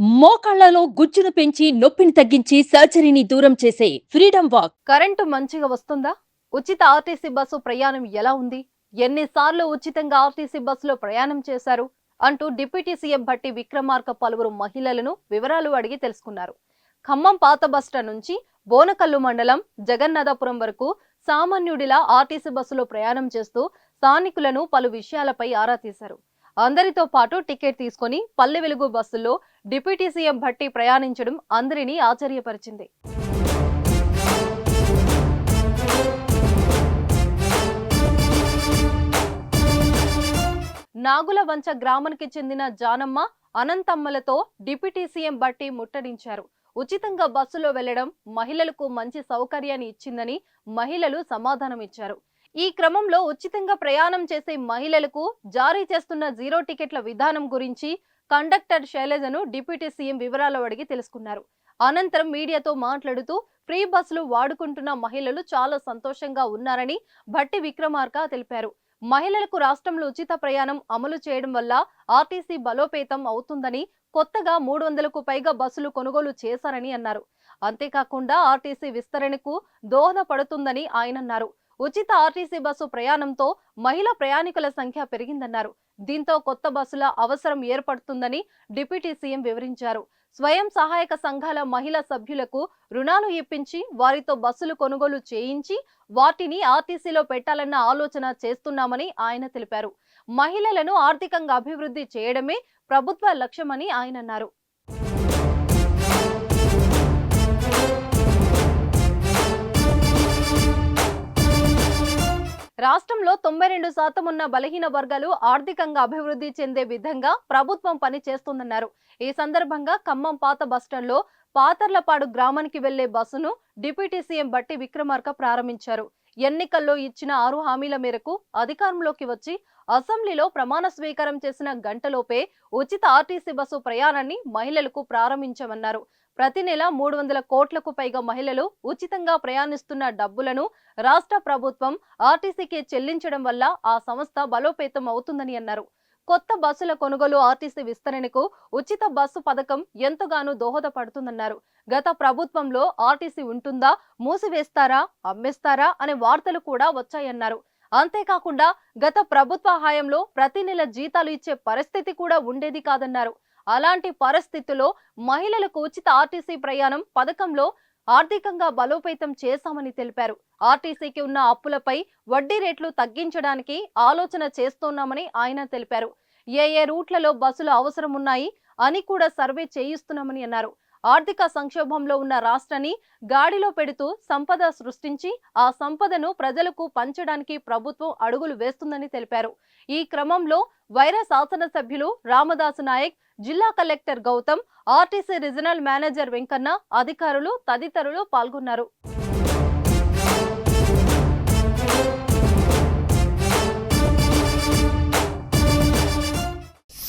మోకాళ్ళలో గుజ్జును పెంచి నొప్పిని తగ్గించి సర్జరీని దూరం చేసే ఫ్రీడమ్ వాక్. కరెంటు మంచిగా వస్తుందా? ఉచిత ఆర్టీసీ బస్సు ప్రయాణం ఎలా ఉంది? ఎన్నిసార్లు ఉచితంగా ఆర్టీసీ బస్సులో ప్రయాణం చేశారు? అంటూ డిప్యూటీ సీఎం భట్టి విక్రమార్క పలువురు మహిళలను వివరాలు అడిగి తెలుసుకున్నారు. ఖమ్మం పాత బస్టాండ్ నుంచి బోనకల్లు మండలం జగన్నాథపురం వరకు సామాన్యుడిలా ఆర్టీసీ బస్సులో ప్రయాణం చేస్తూ స్థానికులను పలు విషయాలపై ఆరా తీశారు. అందరితో పాటు టికెట్ తీసుకొని పల్లె వెలుగు బస్సుల్లో డిప్యూటీ సీఎం భట్టి ప్రయాణించడం అందరినీ ఆశ్చర్యపరిచింది. నాగుల వంచ గ్రామానికి చెందిన జానమ్మ అనంతమ్మలతో డిప్యూటీ సీఎం బట్టి ముట్టడించారు. ఉచితంగా బస్సులో వెళ్ళడం మహిళలకు మంచి సౌకర్యాన్ని ఇచ్చిందని మహిళలు సమాధానం ఇచ్చారు ఈ క్రమంలో ఉచితంగా ప్రయాణం చేసే మహిళలకు జారీ చేస్తున్న జీరో టికెట్ల విధానం గురించి కండక్టర్ శైలజను డిప్యూటీ సీఎం వివరాలు అడిగి తెలుసుకున్నారు. అనంతరం మీడియాతో మాట్లాడుతూ ఫ్రీ బస్సులు వాడుకుంటున్న మహిళలు చాలా సంతోషంగా ఉన్నారని భట్టి విక్రమార్క తెలిపారు. మహిళలకు రాష్ట్రంలో ఉచిత ప్రయాణం అమలు చేయడం వల్ల ఆర్టీసీ బలోపేతం అవుతుందని కొత్తగా మూడు వందలకు పైగా బస్సులు కొనుగోలు చేశారని అన్నారు. అంతేకాకుండా ఆర్టీసీ విస్తరణకు దోహదపడుతుందని ఆయన అన్నారు. ఉచిత ఆర్టీసీ బస్సు ప్రయాణంతో మహిళా ప్రయాణికుల సంఖ్య పెరిగిందన్నారు. దీంతో కొత్త బస్సుల అవసరం ఏర్పడుతుందని డిప్యూటీ సీఎం వివరించారు. స్వయం సహాయక సంఘాల మహిళా సభ్యులకు రుణాలు ఇప్పించి వారితో బస్సులు కొనుగోలు చేయించి వాటిని ఆర్టీసీలో పెట్టాలన్న ఆలోచన చేస్తున్నామని ఆయన తెలిపారు. మహిళలను ఆర్థికంగా అభివృద్ధి చేయడమే ప్రభుత్వ లక్ష్యమని ఆయన అన్నారు. రాష్ట్రంలో తొంభై రెండు శాతం ఉన్న బలహీన వర్గాలు ఆర్థికంగా అభివృద్ధి చెందే విధంగా ప్రభుత్వం పని చేస్తుందన్నారు. ఈ సందర్భంగా ఖమ్మం పాత బస్టాండ్లో పాతర్లపాడు గ్రామానికి వెళ్ళే బస్సును డిప్యూటీ సీఎం బట్టి విక్రమార్క ప్రారంభించారు. ఎన్నికల్లో ఇచ్చిన ఆరు హామీల మేరకు అధికారంలోకి వచ్చి అసెంబ్లీలో ప్రమాణ స్వీకారం చేసిన గంటలోపే ఉచిత ఆర్టీసీ బస్సు ప్రయాణాన్ని మహిళలకు ప్రారంభించమన్నారు. ప్రతి నెల మూడు వందల కోట్లకు పైగా మహిళలు ఉచితంగా ప్రయాణిస్తున్న డబ్బులను రాష్ట్ర ప్రభుత్వం ఆర్టీసీకి చెల్లించడం వల్ల ఆ సంస్థ బలోపేతం అవుతుందని అన్నారు. కొత్త బస్సుల కొనుగోలు ఆర్టీసీ విస్తరణకు ఉచిత బస్సు పథకం ఎంతగానో దోహదపడుతుందన్నారు. గత ప్రభుత్వంలో ఆర్టీసీ ఉంటుందా మూసివేస్తారా అమ్మేస్తారా అనే వార్తలు కూడా వచ్చాయన్నారు. అంతేకాకుండా గత ప్రభుత్వ హయాంలో ప్రతి నెల జీతాలు ఇచ్చే పరిస్థితి కూడా ఉండేది కాదన్నారు. అలాంటి పరిస్థితుల్లో మహిళలకు ఉచిత ఆర్టీసీ ప్రయాణం పథకంలో ఆర్థికంగా బలోపేతం చేశామని తెలిపారు. ఆర్టీసీకి ఉన్న అప్పులపై వడ్డీ రేట్లు తగ్గించడానికి ఆలోచన చేస్తున్నామని ఆయన తెలిపారు. ఏ ఏ రూట్లలో బస్సులు అవసరం ఉన్నాయి అని కూడా సర్వే చేయిస్తున్నామని అన్నారు. ఆర్థిక సంక్షోభంలో ఉన్న రాష్ట్రాన్ని గాడిలో పెడుతూ సంపద సృష్టించి ఆ సంపదను ప్రజలకు పంచడానికి ప్రభుత్వం అడుగులు వేస్తుందని తెలిపారు. ఈ క్రమంలో వైరా శాసనసభ్యులు రామదాసు నాయక్ జిల్లా collector Gautam RTC regional manager Venkanna అధికారులు తదితరులు పాల్గొన్నారు.